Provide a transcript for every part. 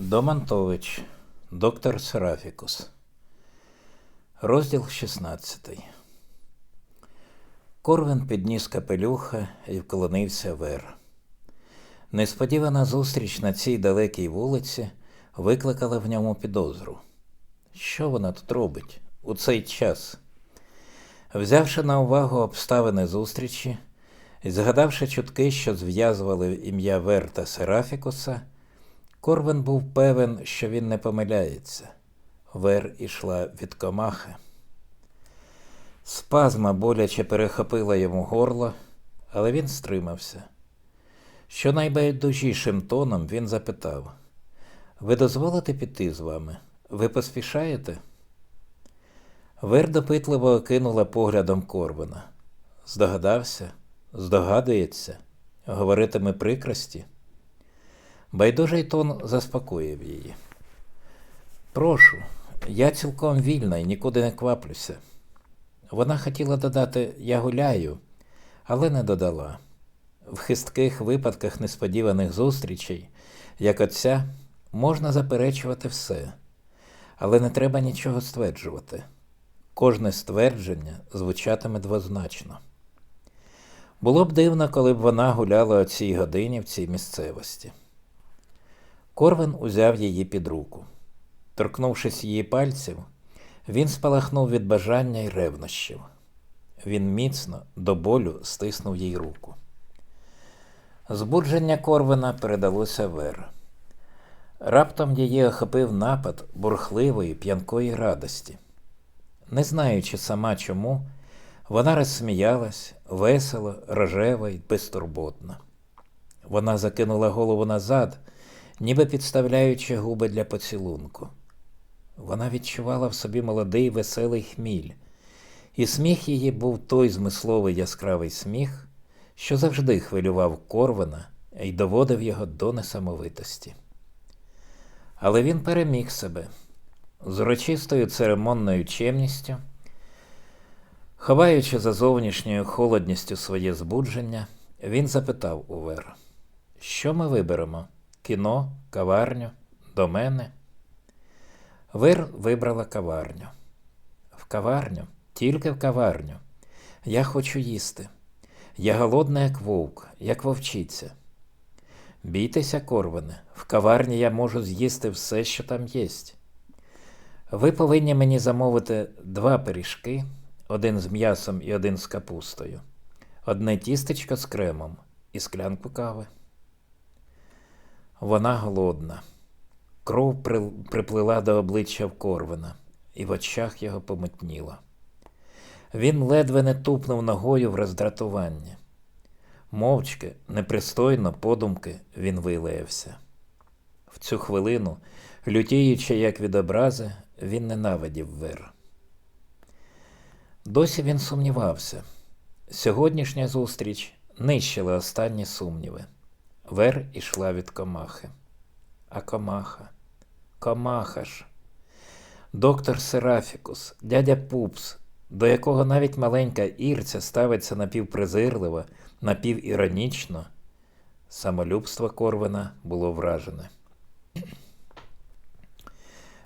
Домантович, доктор Серафікус. Розділ 16. Корвин підніс капелюха і вклонився вер. Несподівана зустріч на цій далекій вулиці викликала в ньому підозру. Що вона тут робить у цей час? Взявши на увагу обставини зустрічі і згадавши чутки, що зв'язували ім'я Верта Серафікуса, Корвин був певен, що він не помиляється. Вер ішла від комахи. Спазма боляче перехопила йому горло, але він стримався. Що найбайдужішим тоном він запитав: Ви дозволите піти з вами? Ви поспішаєте? Вер допитливо окинула поглядом Корвина. Здогадався, здогадується, говоритиме прикрості. Байдужий тон заспокоїв її. Прошу, я цілком вільна і нікуди не кваплюся. Вона хотіла додати я гуляю, але не додала. В хистких випадках несподіваних зустрічей, як оця, можна заперечувати все, але не треба нічого стверджувати. Кожне ствердження звучатиме двозначно. Було б дивно, коли б вона гуляла о цій годині в цій місцевості. Корвин узяв її під руку. Торкнувшись її пальців, він спалахнув від бажання й ревнощів. Він міцно до болю стиснув їй руку. Збудження Корвина передалося Вер. Раптом її охопив напад бурхливої п'янкої радості. Не знаючи сама чому, вона розсміялась весело, рожева й безтурботно. Вона закинула голову назад, ніби підставляючи губи для поцілунку. Вона відчувала в собі молодий веселий хміль, і сміх її був той змисловий яскравий сміх, що завжди хвилював Корвана і доводив його до несамовитості. Але він переміг себе з урочистою церемонною чемністю, ховаючи за зовнішньою холодністю своє збудження, він запитав у Вер, що ми виберемо? Кіно, каварню, до мене? Вир вибрала каварню. В каварню, тільки в каварню. Я хочу їсти. Я голодна, як вовк, як вовчиця. Бійтеся, Корване, в каварні я можу з'їсти все, що там єсть. Ви повинні мені замовити два пиріжки, один з м'ясом і один з капустою, одне тістечко з кремом і склянку кави. Вона голодна. Кров приплила до обличчя в Корвина, і в очах його помутніло. Він ледве не тупнув ногою в роздратування. Мовчки, непристойно, подумки, він вилаявся. В цю хвилину, лютіючи, як від образи, він ненавидів вир. Досі він сумнівався. Сьогоднішня зустріч нищила останні сумніви. Вер ішла від комахи. А комаха, комаха ж. Доктор Серафікус, дядя Пупс, до якого навіть маленька Ірця ставиться напівпризирливо, напівіронічно, самолюбство Корвина було вражене.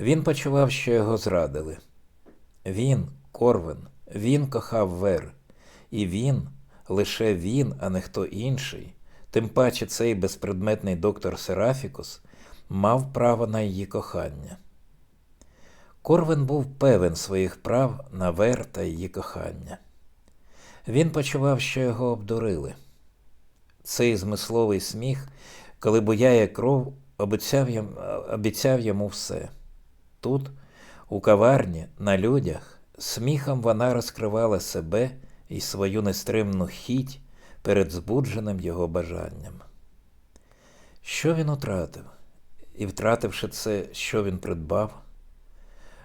Він почував, що його зрадили. Він, Корвин, він кохав Вер, і він, лише він, а не хто інший, тим паче цей безпредметний доктор Серафікус, мав право на її кохання. Корвин був певен своїх прав на Вер та її кохання. Він почував, що його обдурили. Цей змисловий сміх, коли буяє кров, обіцяв йому, обіцяв йому все. Тут, у каварні, на людях, сміхом вона розкривала себе і свою нестримну хіть перед збудженим його бажанням. Що він утратив? І, втративши це, що він придбав?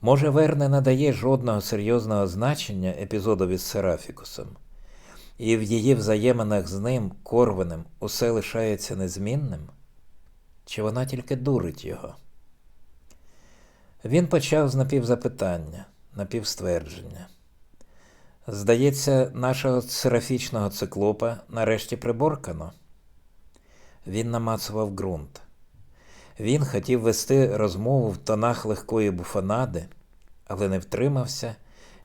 Може, Вер не надає жодного серйозного значення епізодові з Серафікусом, і в її взаєминах з ним, Корвиним, усе лишається незмінним? Чи вона тільки дурить його? Він почав з напівзапитання, напівствердження. Здається, нашого серафічного циклопа нарешті приборкано. Він намацував ґрунт. Він хотів вести розмову в тонах легкої буфонади, але не втримався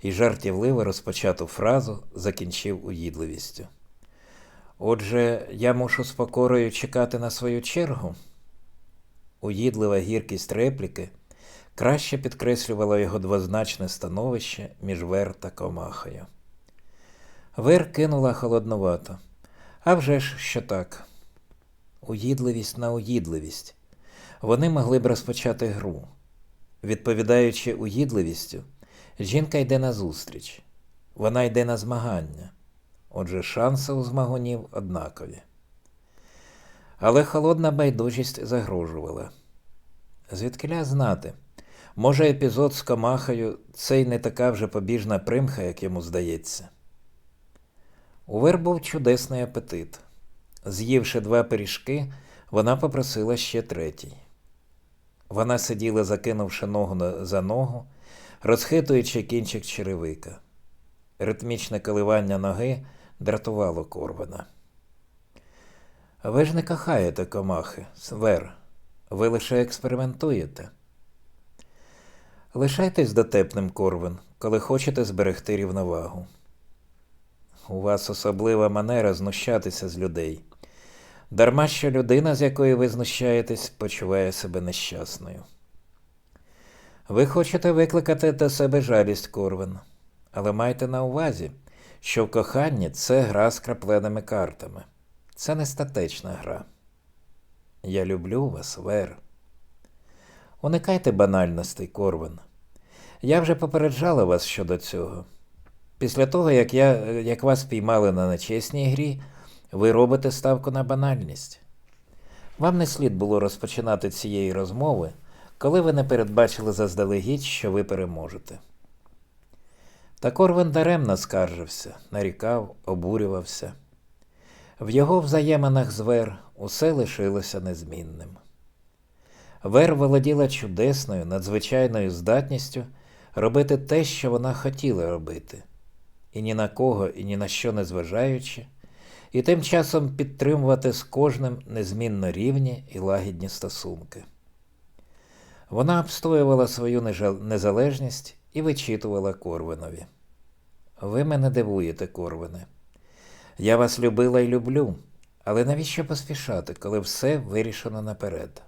і жартівливо розпочату фразу закінчив уїдливістю. Отже, я мушу з покорою чекати на свою чергу. Уїдлива гіркість репліки краще підкреслювала його двозначне становище між Вер та Комахою. Вер кинула холоднувато. А вже ж, що так. Уїдливість на уїдливість. Вони могли б розпочати гру. Відповідаючи уїдливістю, жінка йде назустріч. Вона йде на змагання. Отже, шанси у змагунів однакові. Але холодна байдужість загрожувала. Звідкиля знати, може, епізод з комахою це й не така вже побіжна примха, як йому здається. У Вер був чудесний апетит. З'ївши два пиріжки, вона попросила ще третій. Вона сиділа, закинувши ногу за ногу, розхитуючи кінчик черевика. Ритмічне коливання ноги дратувало Корвана. Ви ж не кохаєте комахи, Свер. Ви лише експериментуєте. Лишайтесь дотепним, Корвин, коли хочете зберегти рівновагу. У вас особлива манера знущатися з людей. Дарма що людина, з якої ви знущаєтесь, почуває себе нещасною. Ви хочете викликати до себе жалість, Корвин, але майте на увазі, що в коханні це гра з крапленими картами. Це не статечна гра. Я люблю вас, Вер. Уникайте банальностей, Корвин. Я вже попереджала вас щодо цього. Після того, як, я, як вас піймали на нечесній грі, ви робите ставку на банальність. Вам не слід було розпочинати цієї розмови, коли ви не передбачили заздалегідь, що ви переможете. Та Корвин даремно скаржився, нарікав, обурювався. В його взаєминах з Вер усе лишилося незмінним. Вер володіла чудесною, надзвичайною здатністю робити те, що вона хотіла робити, і ні на кого, і ні на що не зважаючи, і тим часом підтримувати з кожним незмінно рівні і лагідні стосунки. Вона обстоювала свою незалежність і вичитувала Корвинові. Ви мене дивуєте, Корвине. Я вас любила і люблю, але навіщо поспішати, коли все вирішено наперед?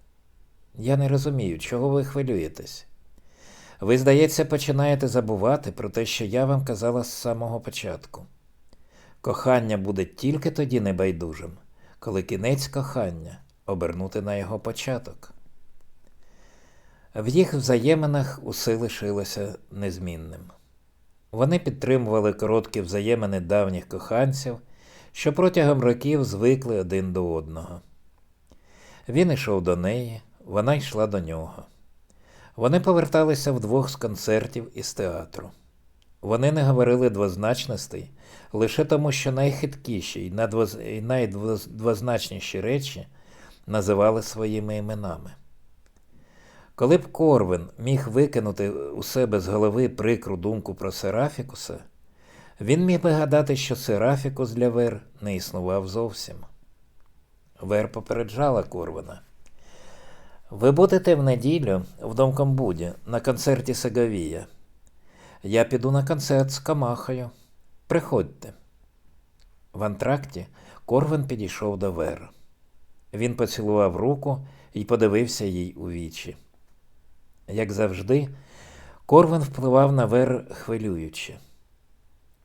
Я не розумію, чого ви хвилюєтесь. Ви, здається, починаєте забувати про те, що я вам казала з самого початку. Кохання буде тільки тоді небайдужим, коли кінець кохання обернути на його початок. В їх взаєминах усе лишилося незмінним. Вони підтримували короткі взаємини давніх коханців, що протягом років звикли один до одного. Він йшов до неї, вона йшла до нього. Вони поверталися вдвох з концертів і з театру. Вони не говорили двозначностей лише тому, що найхиткіші і найдвозначніші речі називали своїми іменами. Коли б Корвин міг викинути у себе з голови прикру думку про Серафікуса, він міг би гадати, що Серафікус для Вер не існував зовсім. Вер попереджала Корвина. Ви будете в неділю в Домкомбуді на концерті Сеговія. Я піду на концерт з Камахою. Приходьте. В антракті Корвин підійшов до Вер. Він поцілував руку і подивився їй у вічі. Як завжди, Корвин впливав на Вер хвилюючи.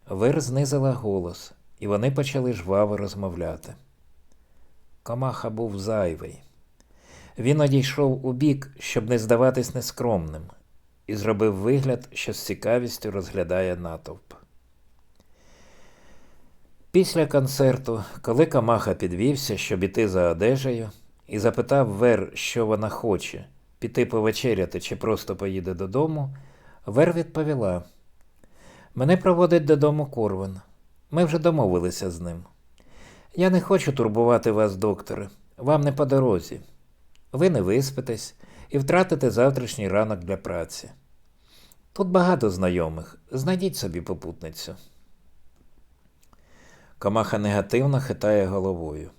Вер знизила голос, і вони почали жваво розмовляти. Комаха був зайвий. Він одійшов у бік, щоб не здаватись нескромним, і зробив вигляд, що з цікавістю розглядає натовп. Після концерту, коли Камаха підвівся, щоб іти за одежею, і запитав Вер, що вона хоче піти повечеряти чи просто поїде додому, Вер відповіла: Мене проводить додому Корвин. Ми вже домовилися з ним. Я не хочу турбувати вас, докторе, вам не по дорозі. Ви не виспитесь і втратите завтрашній ранок для праці. Тут багато знайомих, знайдіть собі попутницю. Комаха негативно хитає головою.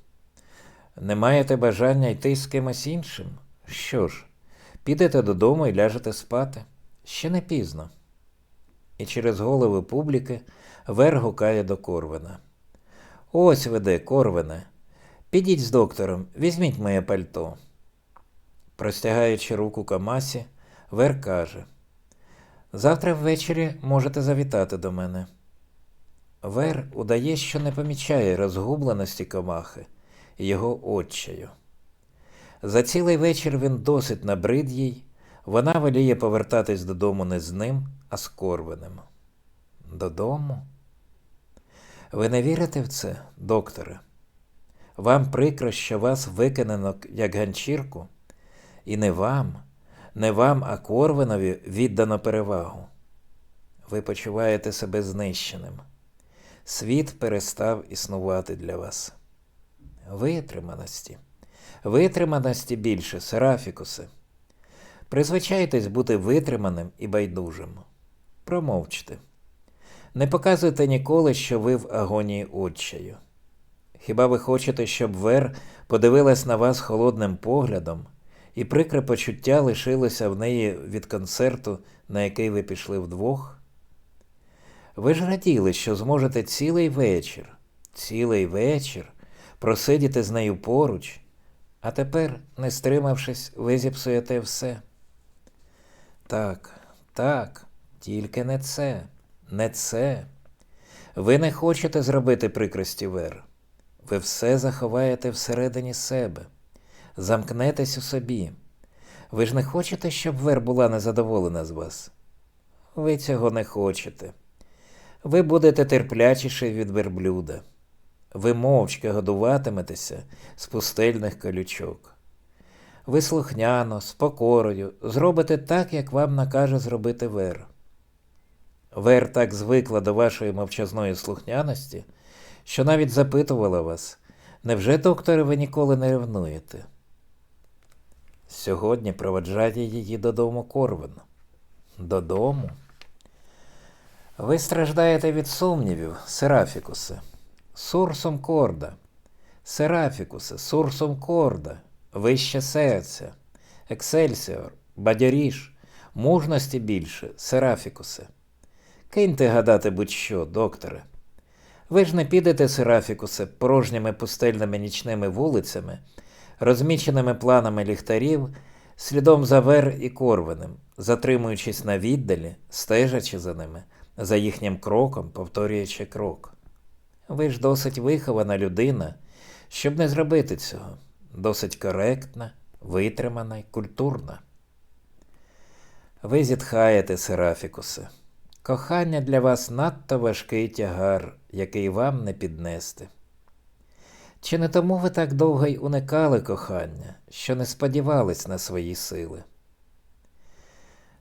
Не маєте бажання йти з кимось іншим? Що ж, підете додому і ляжете спати? Ще не пізно. І через голови публіки Вер гукає до Корвина. Ось веде, Корвине. Підіть з доктором, візьміть моє пальто. Простягаючи руку Камасі, Вер каже: Завтра ввечері можете завітати до мене. Вер удає, що не помічає розгубленості комахи його отчаю. За цілий вечір він досить набрид їй, вона воліє повертатись додому не з ним, а з Корвинем. Додому? Ви не вірите в це, докторе? Вам прикро, що вас викинено як ганчірку? І не вам, не вам, а Корвинові віддано перевагу. Ви почуваєте себе знищеним. Світ перестав існувати для вас. Витриманості. Витриманості більше, Серафікусе. Призвичайтесь бути витриманим і байдужим. Промовчте. Не показуйте ніколи, що ви в агонії отчаю. Хіба ви хочете, щоб Вер подивилась на вас холодним поглядом, і прикре почуття лишилося в неї від концерту, на який ви пішли вдвох? Ви ж раділи, що зможете цілий вечір, цілий вечір просидіти з нею поруч, а тепер, не стримавшись, ви зіпсуєте все. Так, так, тільки не це, не це. Ви не хочете зробити прикрості Вер. Ви все заховаєте всередині себе, замкнетесь у собі. Ви ж не хочете, щоб Вер була незадоволена з вас? Ви цього не хочете. Ви будете терплячіші від верблюда. Ви мовчки годуватиметеся з пустельних колючок. Ви слухняно, з покорою зробите так, як вам накаже зробити Вер. Вер так звикла до вашої мовчазної слухняності, що навіть запитувала вас, невже, докторе, ви ніколи не ревнуєте? Сьогодні проведжає її додому Корвин. Додому? Ви страждаєте від сумнівів, Серафікусе. Сурсом корда. Серафікусе, сурсом корда, вище серця, Ексельсіор, бадьоріж, мужності більше, Серафікусе. Киньте гадати будь-що, докторе. Ви ж не підете, Серафікусе, порожніми пустельними нічними вулицями, розміченими планами ліхтарів, слідом за Вер і Корвинем, затримуючись на віддалі, стежачи за ними, за їхнім кроком, повторюючи крок. Ви ж досить вихована людина, щоб не зробити цього, досить коректна, витримана й культурна. Ви зітхаєте, Серафікусе. Кохання для вас надто важкий тягар, який вам не піднести. Чи не тому ви так довго й уникали кохання, що не сподівались на свої сили?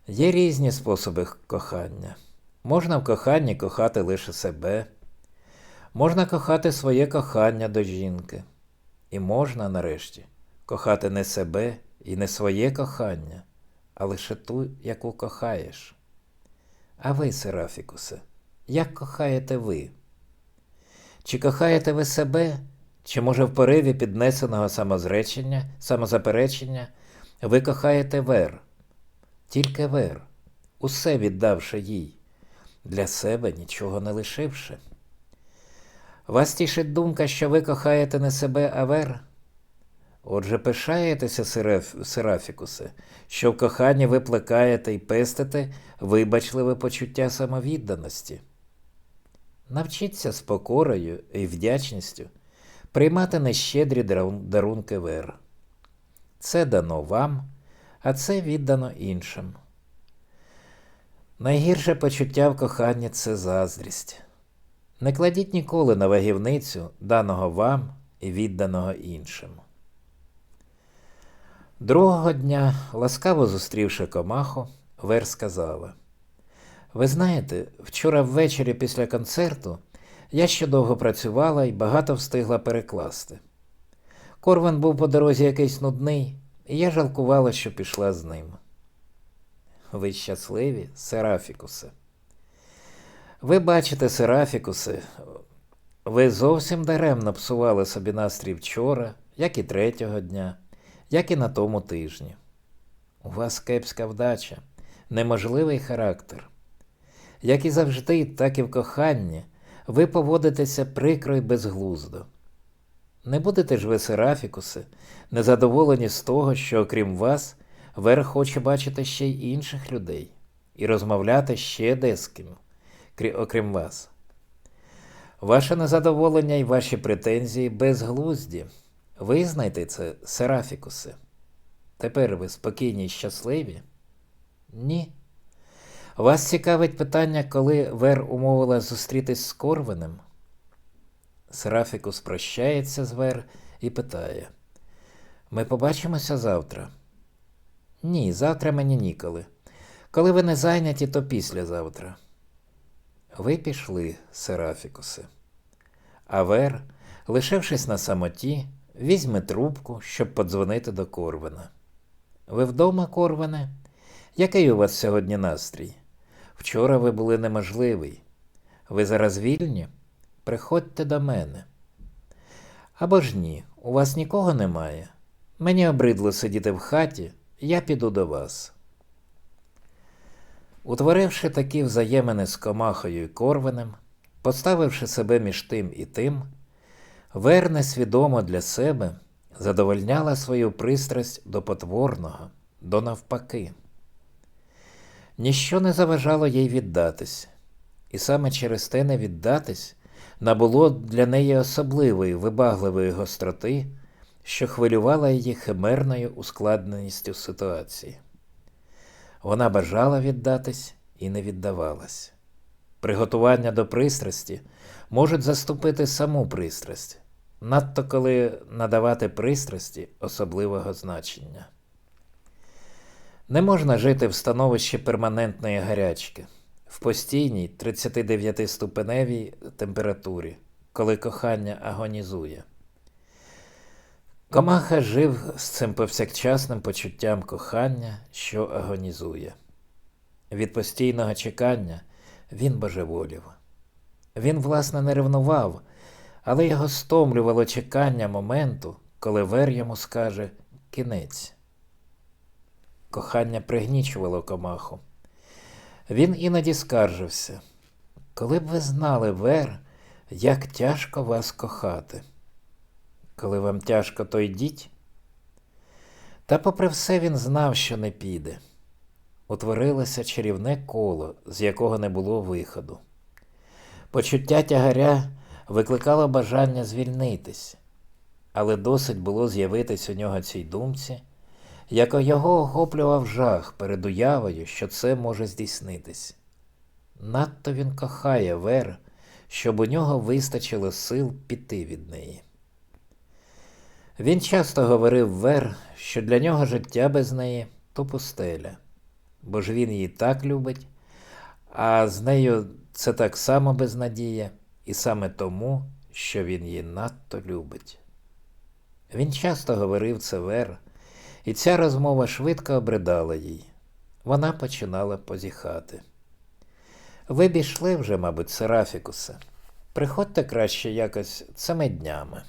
Є різні способи кохання. Можна в коханні кохати лише себе, можна кохати своє кохання до жінки, і можна, нарешті, кохати не себе і не своє кохання, а лише ту, яку кохаєш. А ви, Серафікусе, як кохаєте ви? Чи кохаєте ви себе, чи, може, в пориві піднесеного самозречення, самозаперечення, ви кохаєте вер, тільки вер, усе віддавши їй, для себе нічого не лишивши? Вас тішить думка, що ви кохаєте не себе, а вер? Отже, пишаєтеся, Сераф... Серафікусе, що в коханні ви плекаєте і пестите вибачливе почуття самовідданості. Навчіться з покорою і вдячністю приймати нещедрі дарунки вер. Це дано вам, а це віддано іншим. Найгірше почуття в коханні це заздрість. Не кладіть ніколи на вагівницю даного вам і відданого іншим. Другого дня, ласкаво зустрівши комаху, Вер сказала: Ви знаєте, вчора ввечері після концерту я ще довго працювала і багато встигла перекласти. Корван був по дорозі якийсь нудний, і я жалкувала, що пішла з ним. Ви щасливі, Серафікусе. Ви бачите, Серафікусе, ви зовсім даремно псували собі настрій вчора, як і третього дня, як і на тому тижні. У вас кепська вдача, неможливий характер. Як і завжди, так і в коханні, ви поводитеся прикро і безглуздо. Не будете ж ви, Серафікуси, незадоволені з того, що окрім вас, Вер хоче бачити ще й інших людей і розмовляти ще де окрім вас. Ваше незадоволення і ваші претензії безглузді. Визнайте це, Серафікуси. Тепер ви спокійні й щасливі? Ні. Вас цікавить питання, коли Вер умовила зустрітись з Корвинем? Серафікус прощається з Вер і питає: Ми побачимося завтра? Ні, завтра мені ніколи. Коли ви не зайняті, то післязавтра. Ви пішли, Серафікуси. А Вер, лишившись на самоті, візьме трубку, щоб подзвонити до Корвина. Ви вдома, Корвине? Який у вас сьогодні настрій? Вчора ви були неможливий. Ви зараз вільні? Приходьте до мене. Або ж ні, у вас нікого немає. Мені обридло сидіти в хаті, я піду до вас. Утворивши такі взаємини з комахою і корвинем, поставивши себе між тим і тим, Вер несвідомо для себе задовольняла свою пристрасть до потворного, до навпаки. Ніщо не заважало їй віддатись, і саме через те не віддатись набуло для неї особливої вибагливої гостроти, що хвилювала її химерною ускладненістю ситуації. Вона бажала віддатись і не віддавалась. Приготування до пристрасті можуть заступити саму пристрасть, надто коли надавати пристрасті особливого значення. Не можна жити в становищі перманентної гарячки, в постійній 39-ступеневій температурі, коли кохання агонізує. Комаха жив з цим повсякчасним почуттям кохання, що агонізує. Від постійного чекання він божеволів. Він, власне, не ревнував, але його стомлювало чекання моменту, коли Вер йому скаже кінець. Кохання пригнічувало комаху. Він іноді скаржився. Коли б ви знали, Вер, як тяжко вас кохати. Коли вам тяжко, то йдіть. Та попри все він знав, що не піде. Утворилося чарівне коло, з якого не було виходу. Почуття тягаря викликало бажання звільнитись, але досить було з'явитись у нього цій думці, як його охоплював жах перед уявою, що це може здійснитись. Надто він кохає Вер, щоб у нього вистачило сил піти від неї. Він часто говорив Вер, що для нього життя без неї то пустеля, бо ж він її так любить, а з нею це так само безнадія, і саме тому, що він її надто любить. Він часто говорив це Вер, і ця розмова швидко обридала їй. Вона починала позіхати. Ви б ішли вже, мабуть, Серафікусе. Приходьте краще якось цими днями.